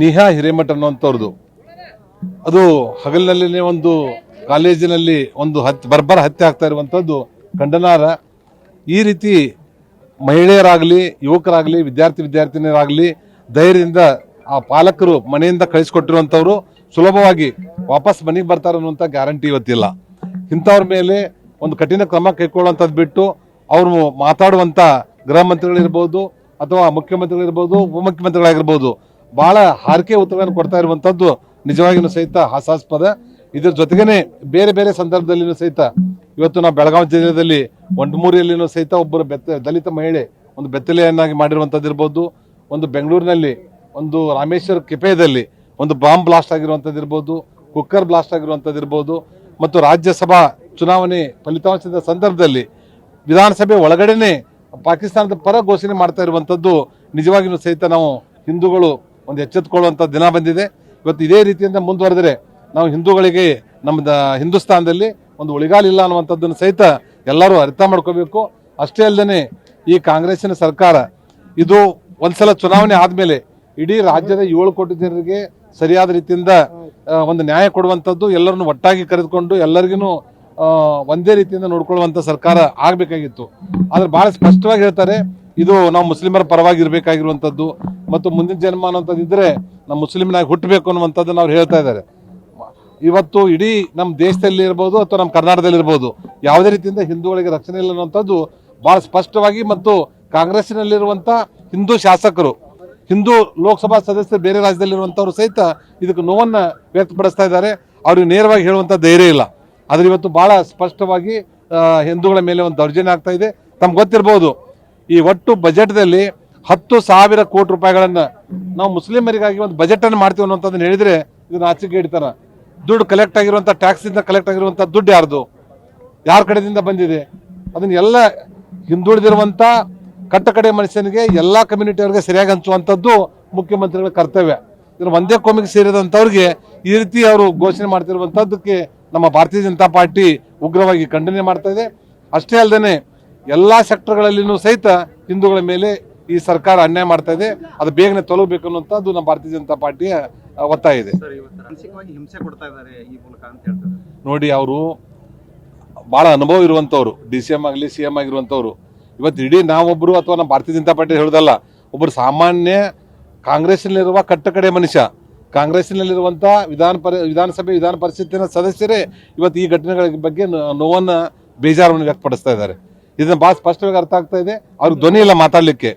ನಿಹಾ ಹಿರೇಮಠ ಅನ್ನುವಂಥವ್ರದ್ದು ಅದು ಹಗಲಿನಲ್ಲಿನೇ ಒಂದು ಕಾಲೇಜಿನಲ್ಲಿ ಒಂದು ಹತ್ ಬರ್ಬರ ಹತ್ಯೆ ಆಗ್ತಾ ಇರುವಂಥದ್ದು ಖಂಡನಾರ ಈ ರೀತಿ ಮಹಿಳೆಯರಾಗಲಿ, ಯುವಕರಾಗಲಿ, ವಿದ್ಯಾರ್ಥಿ ವಿದ್ಯಾರ್ಥಿನಿಯರಾಗಲಿ ಧೈರ್ಯದಿಂದ ಆ ಪಾಲಕರು ಮನೆಯಿಂದ ಕಳಿಸ್ಕೊಟ್ಟಿರುವಂಥವ್ರು ಸುಲಭವಾಗಿ ವಾಪಸ್ ಮನೆಗೆ ಬರ್ತಾರೆ ಅನ್ನುವಂಥ ಗ್ಯಾರಂಟಿ ಇವತ್ತಿಲ್ಲ. ಇಂಥವ್ರ ಮೇಲೆ ಒಂದು ಕಠಿಣ ಕ್ರಮ ಕೈಗೊಳ್ಳುವಂಥದ್ದು ಬಿಟ್ಟು ಅವರು ಮಾತಾಡುವಂಥ ಗೃಹ ಮಂತ್ರಿಗಳಿರ್ಬೋದು ಅಥವಾ ಮುಖ್ಯಮಂತ್ರಿಗಳಿರ್ಬೋದು, ಉಪಮುಖ್ಯಮಂತ್ರಿಗಳಾಗಿರ್ಬೋದು ಬಹಳ ಹಾರಿಕೆ ಉತ್ತರಗಳನ್ನು ಕೊಡ್ತಾ ಇರುವಂಥದ್ದು ನಿಜವಾಗಿಯೂ ಸಹಿತ ಹಾಸಾಸ್ಪದ ಇದ್ರ ಜೊತೆಗೇನೆ ಬೇರೆ ಬೇರೆ ಸಂದರ್ಭದಲ್ಲಿನೂ ಸಹಿತ ಇವತ್ತು ನಾವು ಬೆಳಗಾವಿ ಜಿಲ್ಲೆಯಲ್ಲಿ ಒಂಡ್ಮೂರಿಯಲ್ಲಿನೂ ಸಹಿತ ಒಬ್ಬರು ಬೆತ್ತ, ದಲಿತ ಮಹಿಳೆ ಒಂದು ಬೆತ್ತಲೆಯನ್ನಾಗಿ ಮಾಡಿರುವಂಥದ್ದು ಇರ್ಬೋದು, ಒಂದು ಬೆಂಗಳೂರಿನಲ್ಲಿ ಒಂದು ರಾಮೇಶ್ವರ ಕೆಪೆದಲ್ಲಿ ಒಂದು ಬಾಂಬ್ ಬ್ಲಾಸ್ಟ್ ಆಗಿರುವಂಥದ್ದು ಇರ್ಬೋದು, ಕುಕ್ಕರ್ ಬ್ಲಾಸ್ಟ್ ಆಗಿರುವಂಥದ್ದು ಇರ್ಬೋದು, ಮತ್ತು ರಾಜ್ಯಸಭಾ ಚುನಾವಣೆ ಫಲಿತಾಂಶದ ಸಂದರ್ಭದಲ್ಲಿ ವಿಧಾನಸಭೆ ಒಳಗಡೆನೆ ಪಾಕಿಸ್ತಾನದ ಪರ ಘೋಷಣೆ ಮಾಡ್ತಾ ಇರುವಂಥದ್ದು ನಿಜವಾಗಿಯೂ ಸಹಿತ ನಾವು ಹಿಂದೂಗಳು ಒಂದು ಎಚ್ಚೆತ್ಕೊಳ್ಳುವಂಥ ದಿನ ಬಂದಿದೆ. ಇವತ್ತು ಇದೇ ರೀತಿಯಿಂದ ಮುಂದುವರೆದರೆ ನಾವು ಹಿಂದೂಗಳಿಗೆ ನಮ್ಮ ಹಿಂದೂಸ್ತಾನದಲ್ಲಿ ಒಂದು ಉಳಿಗಾಲಿಲ್ಲ ಅನ್ನುವಂಥದ್ದನ್ನು ಸಹಿತ ಎಲ್ಲರೂ ಅರ್ಥ ಮಾಡ್ಕೋಬೇಕು. ಅಷ್ಟೇ ಅಲ್ಲದೆ ಈ ಕಾಂಗ್ರೆಸ್ಸಿನ ಸರ್ಕಾರ ಇದು ಒಂದ್ಸಲ ಚುನಾವಣೆ ಆದಮೇಲೆ ಇಡೀ ರಾಜ್ಯದ ಏಳು ಕೋಟಿ ಜನರಿಗೆ ಸರಿಯಾದ ರೀತಿಯಿಂದ ಒಂದು ನ್ಯಾಯ ಕೊಡುವಂಥದ್ದು ಎಲ್ಲರನ್ನು ಒಟ್ಟಾಗಿ ಕರೆದುಕೊಂಡು ಎಲ್ಲರಿಗೂ ಒಂದೇ ರೀತಿಯಿಂದ ನೋಡ್ಕೊಳ್ಳುವಂಥ ಸರ್ಕಾರ ಆಗಬೇಕಾಗಿತ್ತು. ಆದರೆ ಭಾಳ ಸ್ಪಷ್ಟವಾಗಿ ಹೇಳ್ತಾರೆ ಇದು ನಾವು ಮುಸ್ಲಿಮರ ಪರವಾಗಿ ಇರಬೇಕಾಗಿರುವಂಥದ್ದು ಮತ್ತು ಮುಂದಿನ ಜನ್ಮ ಇದ್ರೆ ನಾವು ಮುಸ್ಲಿಮ್ನಾಗಿ ಹುಟ್ಟಬೇಕು ಅನ್ನುವಂಥದ್ದನ್ನು ಅವ್ರು ಹೇಳ್ತಾ ಇದ್ದಾರೆ. ಇವತ್ತು ಇಡೀ ನಮ್ಮ ದೇಶದಲ್ಲಿ ಇರ್ಬೋದು ಅಥವಾ ನಮ್ಮ ಕರ್ನಾಟಕದಲ್ಲಿ ಇರ್ಬೋದು, ಯಾವುದೇ ರೀತಿಯಿಂದ ಹಿಂದೂಗಳಿಗೆ ರಕ್ಷಣೆ ಇಲ್ಲ ಅನ್ನುವಂಥದ್ದು ಭಾಳ ಸ್ಪಷ್ಟವಾಗಿ ಮತ್ತು ಕಾಂಗ್ರೆಸ್ನಲ್ಲಿರುವಂಥ ಹಿಂದೂ ಶಾಸಕರು, ಹಿಂದೂ ಲೋಕಸಭಾ ಸದಸ್ಯರು ಬೇರೆ ರಾಜ್ಯದಲ್ಲಿರುವಂಥವ್ರು ಸಹಿತ ಇದಕ್ಕೆ ನೋವನ್ನು ವ್ಯಕ್ತಪಡಿಸ್ತಾ ಇದ್ದಾರೆ. ಅವ್ರಿಗೆ ನೇರವಾಗಿ ಹೇಳುವಂಥ ಧೈರ್ಯ ಇಲ್ಲ. ಆದರೆ ಇವತ್ತು ಭಾಳ ಸ್ಪಷ್ಟವಾಗಿ ಹಿಂದೂಗಳ ಮೇಲೆ ಒಂದು ದೌರ್ಜನ್ಯ ಆಗ್ತಾ ಇದೆ. ತಮ್ಗೆ ಗೊತ್ತಿರ್ಬೋದು ಈ ಒಟ್ಟು ಬಜೆಟ್ದಲ್ಲಿ ಹತ್ತು ಸಾವಿರ ಕೋಟಿ ರೂಪಾಯಿಗಳನ್ನು ನಾವು ಮುಸ್ಲಿಮರಿಗಾಗಿ ಒಂದು ಬಜೆಟ್ ಅನ್ನು ಮಾಡ್ತೀವಿ ಅನ್ನೋಂಥದ್ದನ್ನ ಹೇಳಿದ್ರೆ ಇದನ್ನ ಆಚೆಗೆ ಇಡ್ತಾರೆ. ದುಡ್ಡು ಕಲೆಕ್ಟ್ ಆಗಿರುವಂಥ ಟ್ಯಾಕ್ಸ್ ಇಂದ ಕಲೆಕ್ಟ್ ಆಗಿರುವಂಥ ದುಡ್ಡು ಯಾರ್ದು? ಯಾರ ಕಡೆಯಿಂದ ಬಂದಿದೆ? ಅದನ್ನ ಎಲ್ಲ ಹಿಂದುಳಿದಿರುವಂಥ ಕಟ್ಟಕಡೆ ಮನುಷ್ಯನಿಗೆ ಎಲ್ಲಾ ಕಮ್ಯುನಿಟಿ ಅವರಿಗೆ ಸರಿಯಾಗಿ ಹಂಚುವಂಥದ್ದು ಮುಖ್ಯಮಂತ್ರಿಗಳ ಕರ್ತವ್ಯ. ಇದ್ರ ಒಂದೇ ಕೋಮಿಗೆ ಸೇರಿದಂಥವ್ರಿಗೆ ಈ ರೀತಿ ಅವರು ಘೋಷಣೆ ಮಾಡ್ತಿರುವಂಥದ್ದಕ್ಕೆ ನಮ್ಮ ಭಾರತೀಯ ಜನತಾ ಪಾರ್ಟಿ ಉಗ್ರವಾಗಿ ಖಂಡನೆ ಮಾಡ್ತಾ ಇದೆ. ಅಷ್ಟೇ ಅಲ್ಲದೆ ಎಲ್ಲಾ ಸೆಕ್ಟರ್ಗಳಲ್ಲಿನೂ ಸಹಿತ ಹಿಂದೂಗಳ ಮೇಲೆ ಈ ಸರ್ಕಾರ ಅನ್ಯಾಯ ಮಾಡ್ತಾ ಇದೆ. ಅದು ಬೇಗನೆ ತೊಲಗಬೇಕು ಅನ್ನುವಂಥದ್ದು ನಮ್ಮ ಭಾರತೀಯ ಜನತಾ ಪಾರ್ಟಿಯ ಒತ್ತಾಯ ಇದೆ. ಸರ್ ಇವತ್ತು ಮಾನಸಿಕವಾಗಿ ಹಿಂಸೆ ಕೊಡ್ತಾ ಇದ್ದಾರೆ ಈ ಮೂಲಕ ಅಂತ ಹೇಳ್ತಾರೆ. ನೋಡಿ ಅವರು ಭಾಳ ಅನುಭವ ಇರುವಂಥವ್ರು ಡಿ ಸಿ ಎಂ ಆಗಲಿ ಸಿ ಎಂ ಆಗಿರುವಂಥವ್ರು. ಇವತ್ತು ಇಡೀ ನಾವೊಬ್ಬರು ಅಥವಾ ನಮ್ಮ ಭಾರತೀಯ ಜನತಾ ಪಾರ್ಟಿ ಹೇಳೋದಲ್ಲ ಒಬ್ಬರು ಸಾಮಾನ್ಯ ಕಾಂಗ್ರೆಸ್ನಲ್ಲಿರುವ ಕಟ್ಟಕಡೆ ಮನುಷ್ಯ ಕಾಂಗ್ರೆಸ್ನಲ್ಲಿರುವಂಥ ವಿಧಾನ ಪರಿ ವಿಧಾನಸಭೆ ವಿಧಾನ ಪರಿಷತ್ತಿನ ಸದಸ್ಯರೇ ಇವತ್ತು ಈ ಘಟನೆಗಳ ಬಗ್ಗೆ ನೋವನ್ನು ಬೇಜಾರವನ್ನು ವ್ಯಕ್ತಪಡಿಸ್ತಾ ಇದ್ದಾರೆ. ಇದನ್ನ ಭಾಳ ಸ್ಪಷ್ಟವಾಗಿ ಅರ್ಥ ಆಗ್ತಾ ಇದೆ. ಅವ್ರಿಗೆ ಧ್ವನಿ ಇಲ್ಲ ಮಾತಾಡಲಿಕ್ಕೆ.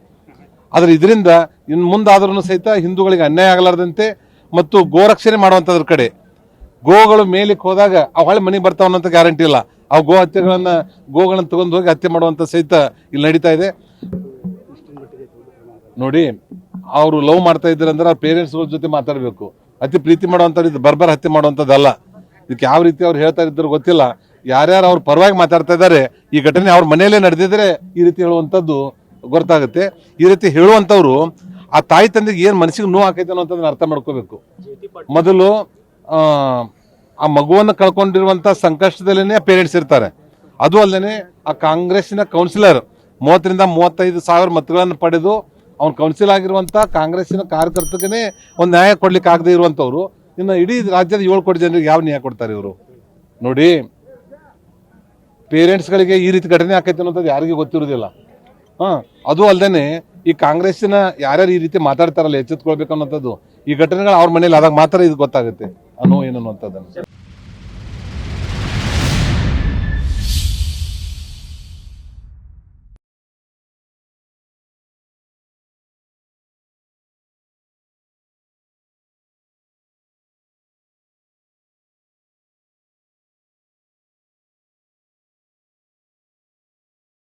ಆದ್ರೆ ಇದರಿಂದ ಇನ್ನು ಮುಂದಾದ್ರೂ ಸಹಿತ ಹಿಂದೂಗಳಿಗೆ ಅನ್ಯಾಯ ಆಗಲಾರದಂತೆ ಮತ್ತು ಗೋರಕ್ಷಣೆ ಮಾಡುವಂಥದ್ರ ಕಡೆ. ಗೋಗಳು ಮೇಲಕ್ಕೆ ಹೋದಾಗ ಅವು ಹೊಳೆ ಮನೆಗೆ ಬರ್ತಾವ ಅನ್ನೋಂಥ ಗ್ಯಾರಂಟಿ ಇಲ್ಲ. ಆ ಗೋ ಹತ್ಯೆಗಳನ್ನ, ಗೋಗಳನ್ನ ತಗೊಂಡು ಹೋಗಿ ಹತ್ಯೆ ಮಾಡುವಂಥ ಸಹಿತ ಇಲ್ಲಿ ನಡೀತಾ ಇದೆ. ನೋಡಿ, ಅವರು ಲವ್ ಮಾಡ್ತಾ ಇದ್ದಾರೆ ಅಂದ್ರೆ ಅವ್ರ ಪೇರೆಂಟ್ಸ್ಗಳ ಜೊತೆ ಮಾತಾಡಬೇಕು. ಅತಿ ಪ್ರೀತಿ ಮಾಡುವಂಥದ್ದು ಇದು ಬರ್ಬರ್ ಹತ್ಯೆ ಮಾಡುವಂಥದ್ದಲ್ಲ. ಇದಕ್ಕೆ ಯಾವ ರೀತಿ ಅವ್ರು ಹೇಳ್ತಾ ಇದ್ರು ಗೊತ್ತಿಲ್ಲ. ಯಾರ್ಯಾರು ಅವ್ರ ಪರವಾಗಿ ಮಾತಾಡ್ತಾ ಇದ್ದಾರೆ ಈ ಘಟನೆ ಅವ್ರ ಮನೆಯಲ್ಲೇ ನಡೆದಿದ್ರೆ ಈ ರೀತಿ ಹೇಳುವಂಥದ್ದು ಗೊತ್ತಾಗುತ್ತೆ. ಈ ರೀತಿ ಹೇಳುವಂಥವ್ರು ಆ ತಾಯಿ ತಂದೆಗೆ ಏನು ಮನಸ್ಸಿಗೆ ನೋವು ಆಕೈತೆ ಅನ್ನೋಂಥದ್ದನ್ನ ಅರ್ಥ ಮಾಡ್ಕೋಬೇಕು. ಮೊದಲು ಆ, ಮಗುವನ್ನು ಕಳ್ಕೊಂಡಿರುವಂತ ಸಂಕಷ್ಟದಲ್ಲೇ ಪೇರೆಂಟ್ಸ್ ಇರ್ತಾರೆ. ಅದು ಅಲ್ಲದೆ ಆ ಕಾಂಗ್ರೆಸ್ಸಿನ ಕೌನ್ಸಿಲರ್ ಮೂವತ್ತರಿಂದ ಮೂವತ್ತೈದು ಸಾವಿರ ಮತಗಳನ್ನು ಪಡೆದು ಅವ್ನು ಕೌನ್ಸಿಲ್ ಆಗಿರುವಂತ ಕಾಂಗ್ರೆಸ್ಸಿನ ಕಾರ್ಯಕರ್ತಕನೇ ಒಂದು ನ್ಯಾಯ ಕೊಡ್ಲಿಕ್ಕೆ ಆಗದೆ ಇರುವಂಥವ್ರು. ಇನ್ನು ಇಡೀ ರಾಜ್ಯದ ಏಳು ಕೋಟಿ ಜನರಿಗೆ ಯಾವ ನ್ಯಾಯ ಕೊಡ್ತಾರೆ ಇವರು? ನೋಡಿ ಪೇರೆಂಟ್ಸ್ಗಳಿಗೆ ಈ ರೀತಿ ಘಟನೆ ಆಕೈತೆ ಅನ್ನೋದು ಯಾರಿಗೂ ಗೊತ್ತಿರೋದಿಲ್ಲ ಹಾಂ, ಅದು ಅಲ್ಲದೆ ಈ ಕಾಂಗ್ರೆಸ್ಸಿನ ಯಾರ್ಯಾರು ಈ ರೀತಿ ಮಾತಾಡ್ತಾರಲ್ಲ ಎಚ್ಚೆತ್ಕೊಳ್ಬೇಕು ಅನ್ನೋಂಥದ್ದು ಈ ಘಟನೆಗಳು ಅವ್ರ ಮನೇಲಿ ಆದಾಗ ಮಾತ್ರ ಇದು ಗೊತ್ತಾಗುತ್ತೆ. ಅನ್ನೋ ಏನು ಅನ್ನುವಂಥದ್ದನ್ನು.